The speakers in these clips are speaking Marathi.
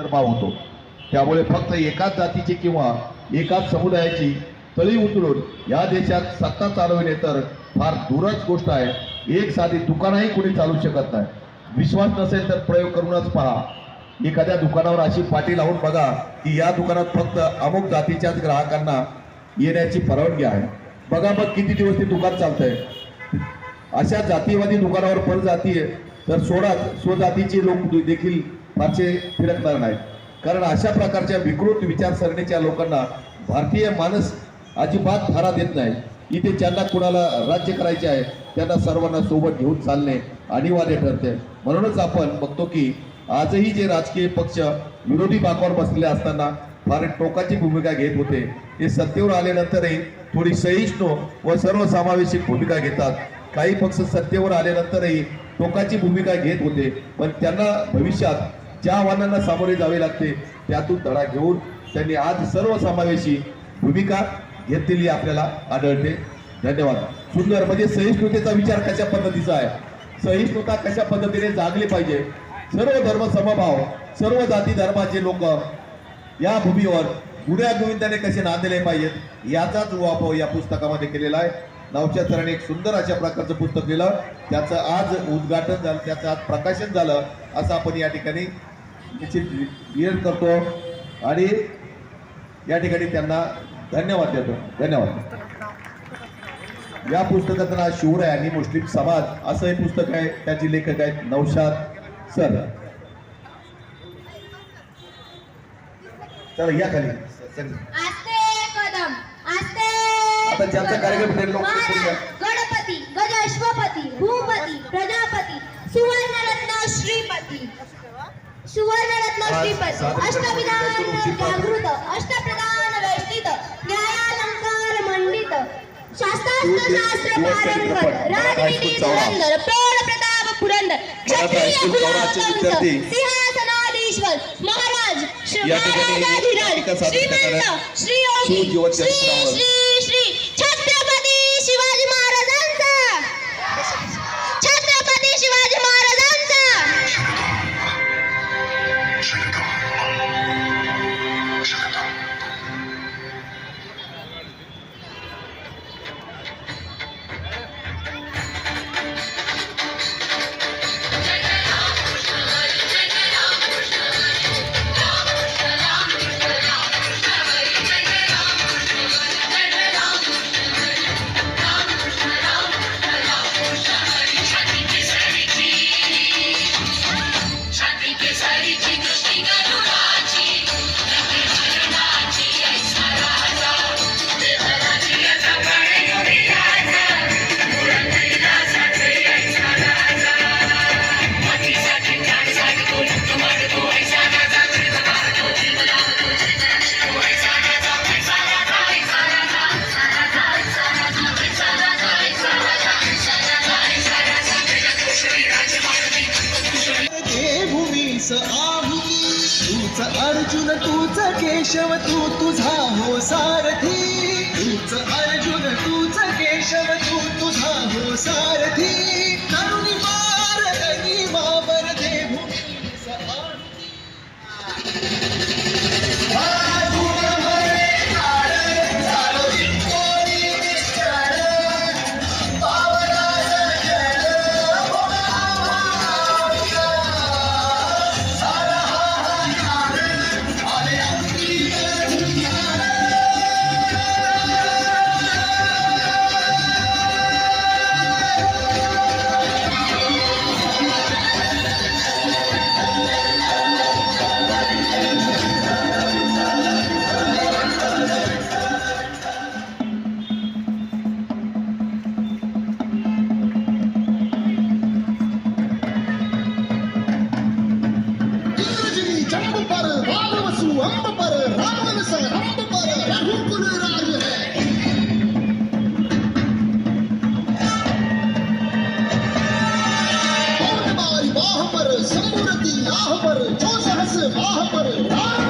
अंतर्भाव होतो. त्यामुळे फक्त एकाच जातीची किंवा एकाच समुदायाची तळी उतरून या देशात सत्ता चालविणे तर फार दूरच गोष्ट आहे. एक साधी दुकानही कोणी चालू शकत नाही. विश्वास नसेल तर प्रयोग करूनच पहा. एखाद्या दुकानावर अशी पाटी लावून बघा की या दुकानात फक्त अमुक जातीच्याच ग्राहकांना येण्याची परवानगी आहे. बघा मग किती दिवस ते दुकान चालतंय. अशा जातीवादी दुकानावर परजाती आहे तर सोडा. स्वजातीचे लोक देखील फारसे फिरकणार नाहीत. कारण अशा प्रकारच्या विकृत विचारसरणीच्या लोकांना भारतीय माणस अजिबात थारा देत नाही. इथे ज्यांना कुणाला राज्य करायचे आहे त्यांना सर्वांना सोबत घेऊन चालणे अनिवार्य ठरते. म्हणूनच आपण बघतो की आजही जे राजकीय पक्ष विरोधी बाकावर बसलेले असताना फार टोकाची भूमिका घेत होते. ते सत्तेवर आल्यानंतरही थोडी सहिष्णू व सर्वसमावेशक भूमिका घेतात. काही पक्ष सत्तेवर आल्यानंतरही टोकाची भूमिका घेत होते. पण त्यांना भविष्यात ज्या आव्हानांना सामोरे जावे लागते त्यातून धडा घेऊन त्यांनी आज सर्वसमावेशी भूमिका घेतलेली आपल्याला आढळते. धन्यवाद. सुंदर म्हणजे सहिष्णुतेचा विचार कशा पद्धतीचा आहे? सहिष्णुता कशा पद्धतीने जागली पाहिजे? सर्व धर्म समभाव सर्व जाती धर्माचे लोक या भूमीवर गुण्या गोविंदाने कसे नांदले पाहिजेत याचाच वापर या पुस्तकामध्ये केलेला आहे. नवच्या सरांनी एक सुंदर अशा प्रकारचं पुस्तक लिहिलं. त्याचं आज उद्घाटन झालं त्याचं आज प्रकाशन झालं असं आपण या ठिकाणी निश्चित क्लिअर करतो आणि या ठिकाणी त्यांना धन्यवाद देतो. धन्यवाद. या पुस्तकाचं नाव शिवराय आणि मुस्लिम समाज असं हे पुस्तक आहे. त्याचे लेखक आहेत नौशाद सर. चला या खाली. आता ज्यांचा कार्यक्रम गणपती. सादर अष्टविधान अष्टप्रधान न्यायालंकार मंडित शास्त्रास्त्र शास्त्र प्रौढ प्रताप पुरंदर क्षत्रिय सिंहासनाधीश्वर महाराज श्री महाराजाधिराज, श्रीमंत श्री योगी श्री. श्री तूच अर्जुन तूच केशव तू तुझा हो सारथी. तूच अर्जुन तूच केशव तू तुझा हो सारथी. तरुणी मार वावर जो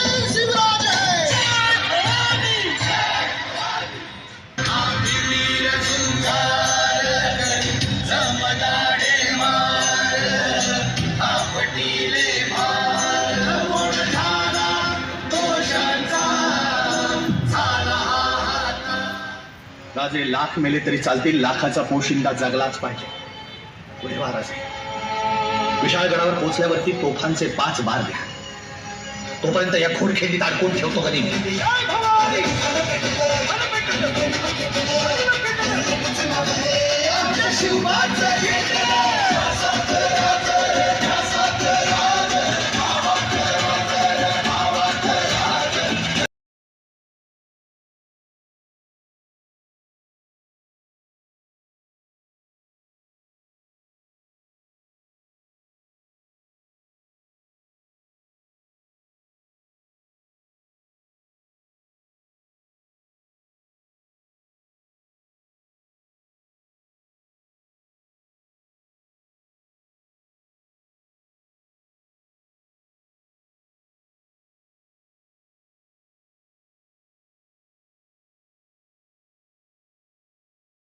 राजे लाख मेले तरी चालतील. लाखाचा पोशिंदा जगलाच पाहिजे. पुढे महाराज. विशाळगडावर पोहोचल्यावरती तोफांचे पाच बार द्या. तोपर्यंत या खोडखेडीत अडकून ठेवतो कधी? शिवबाचं